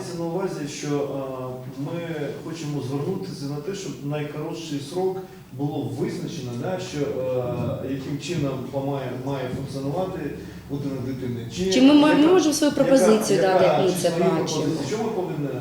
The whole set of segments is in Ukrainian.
мається на увазі, що е, ми хочемо звернутися на те, щоб найкоротший срок було визначено, да, що е, яким чином має, має функціонувати будинок дитини. Чи ми, мо- ми яка- можемо свою пропозицію яка- дати, яка- як ми це бачимо? Що ми повинні е,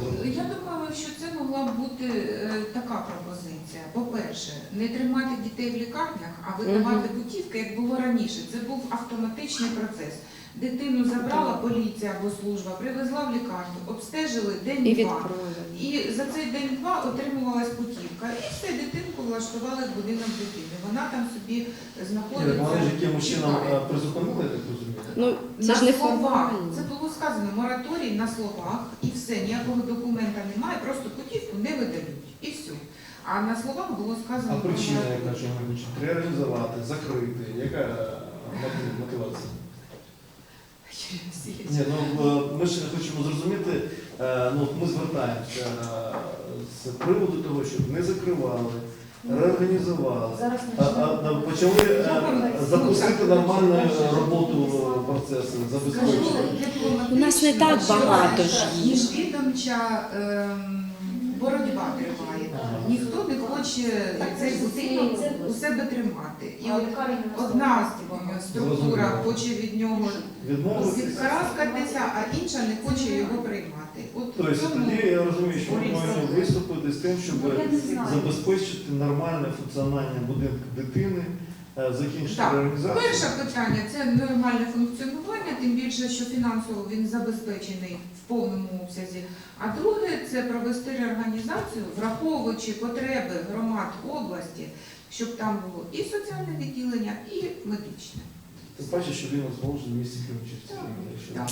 зробити? Я думаю, що це могла б бути е, така пропозиція. По-перше, не тримати дітей в лікарнях, а видавати путівки, як було раніше. Це був автоматичний процес. Дитину забрала поліція або служба, привезла в лікарню, обстежили І день-два. відправили. І за цей день-два отримувалась путівка. І все, дитинку влаштували в будинок дитини. Вона там собі знаходиться. Вони ж якимось чином чекає. е, призупинили, я так розумію. Ну, це на ж не словах. формально. Це було сказано мораторій на словах, і все, ніякого документа немає, просто путівку не видають. І все. А на словах було сказано. А про причина, мораторій. яка що ми? Реалізувати, закрити. Яка е. Ні, ну е, ми ж хочемо зрозуміти, е, ну ми звертаємося е, з приводу того, щоб не закривали, реорганізували, Зараз а, почали запустити нормальну е, роботу процесу, забезпечити. Скажу, У нас не так багато ж. Міжвідомча ем, боротьба триває. Хоче цей будинок у себе тримати. І от одна структура хоче від нього відкараскатися, а інша не хоче його приймати. От Тобто тоді я розумію, що ми повинні виступити з тим, щоб Ну, забезпечити нормальне функціональне будинку дитини, закінчити Так. реорганізацію. Перше питання це нормальне функціонування, тим більше, що фінансово він забезпечений в повному обсязі. А друге це провести реорганізацію, враховуючи потреби громад області, щоб там було і соціальне відділення, і медичне. Ти бачиш, що він розположений в місті. Так.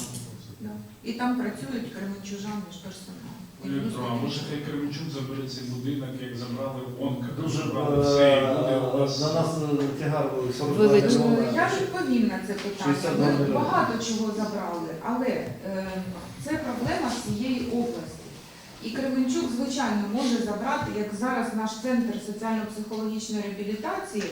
Да. І там працюють кременчужани ж персонал. А може хай Кременчук забере цей будинок, як забрали онка, Дуже забрали е, вас. на нас е, тягар 42 Величезний. Я відповім на це питання. Ми багато чого забрали, але е, це проблема всієї області. І Кременчук, звичайно, може забрати, як зараз наш центр соціально-психологічної реабілітації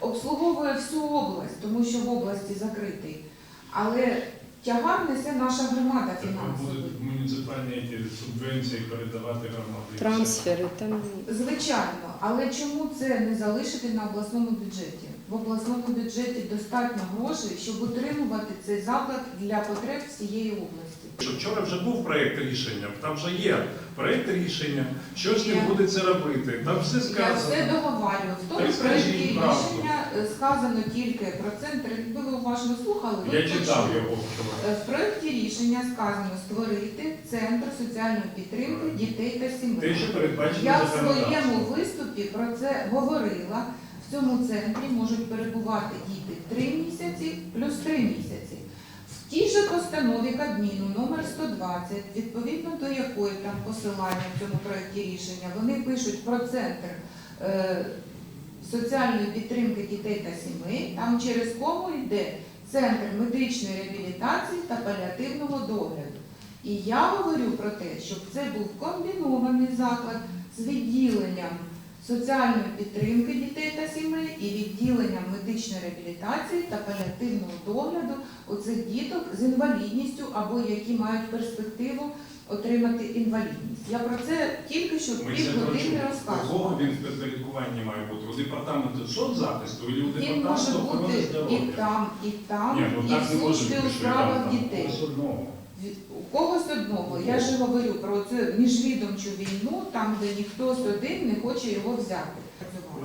обслуговує всю область, тому що в області закритий. Але тягар несе наша громада фінансова. будуть муніципальні які субвенції передавати громаді. Трансфери там. Звичайно, але чому це не залишити на обласному бюджеті? В обласному бюджеті достатньо грошей, щоб утримувати цей заклад для потреб всієї області. Вчора вже був проєкт рішення, там вже є проєкт рішення, що з Є. ним буде це робити. Там все Я все сказано. договарюю. В тому проєкті рішення е, сказано тільки про центр. Якби ви уважно слухали, ви Я читав його вчора. Е, В проєкті рішення сказано створити центр соціальної підтримки дітей та Те, сімей. що передбачено Я в своєму виступі про це говорила. В цьому центрі можуть перебувати діти 3 місяці плюс 3 місяці. Тій же постанові Кабміну номер 120, відповідно до якої там посилання в цьому проєкті рішення, вони пишуть про центр е, соціальної підтримки дітей та сімей. Там через кому йде центр медичної реабілітації та паліативного догляду. І я говорю про те, щоб це був комбінований заклад з відділенням соціальної підтримки дітей та сімей і відділенням медичної реабілітації та паліативного догляду у цих діток з інвалідністю або які мають перспективу отримати інвалідність. Я про це тільки що Ми півгодини почули. У розказувала. кого він підпорядкуванні має бути? У департаменту соцзахисту чи у Він може департаменту охорони бути і здоров'я? там, і там, Ні, ну і так в не може службі бути, у що справах там дітей. когось одного. Від- У когось одного. Я ж говорю про цю міжвідомчу війну, там, де ніхто з один не хоче його взяти.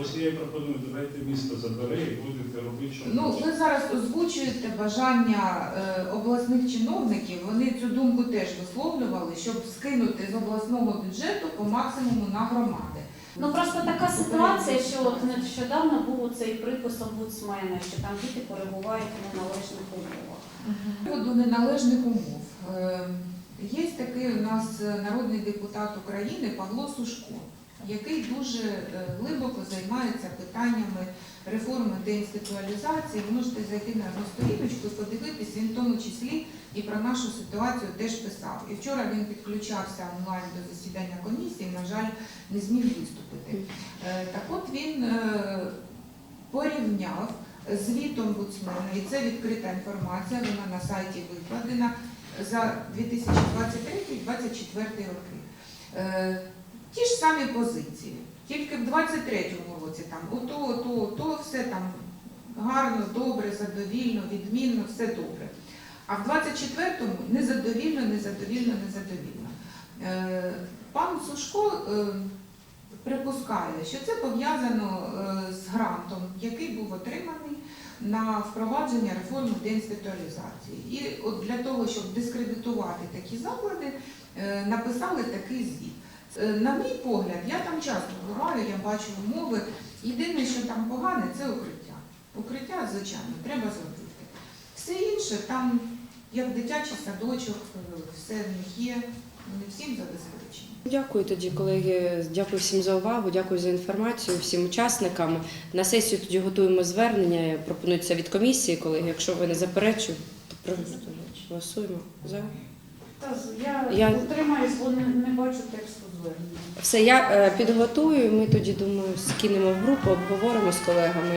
Ось я пропоную, давайте місто забере і будете робити, що Ну, ви зараз озвучуєте бажання е, обласних чиновників. Вони цю думку теж висловлювали, щоб скинути з обласного бюджету по максимуму на громади. Ну просто така ситуація, що от нещодавно був цей припис омбудсмена, що там діти перебувають у неналежних умовах. Приводу неналежних умов. Е, Є такий у нас народний депутат України Павло Сушко, який дуже е, глибоко займається питаннями реформи деінституалізації. Ви можете зайти на його сторіночку і подивитись, він в тому числі і про нашу ситуацію теж писав. І вчора він підключався онлайн до засідання комісії, на жаль, не зміг виступити. Е, Так от він порівняв звіт омбудсмена, і це відкрита інформація, вона на сайті викладена, за 2023-2024 роки. Е, Ті ж самі позиції, тільки в 23-му році там ото, ото, ото, все там гарно, добре, задовільно, відмінно, все добре. А в 24-му незадовільно, незадовільно, незадовільно. Е, Пан Сушко е, припускає, що це пов'язано з грантом, який був отриманий на впровадження реформи деінституалізації. І от для того, щоб дискредитувати такі заклади, е, написали такий звіт. Е, На мій погляд, я там часто буваю, я бачу умови. Єдине, що там погане, це укриття. Укриття, звичайно, треба зробити. Все інше там, як дитячий садочок, е, все в них є, вони всім забезпечені. Дякую тоді, колеги. Дякую всім за увагу. Дякую за інформацію всім учасникам. На сесію тоді готуємо звернення. Пропонується від комісії, колеги. Якщо ви не заперечуєте, то голосуємо за. Я, Я- утримаюсь, бо не, не бачу тексту звернення. Все, я е, підготую. Ми тоді думаю, скинемо в групу, обговоримо з колегами.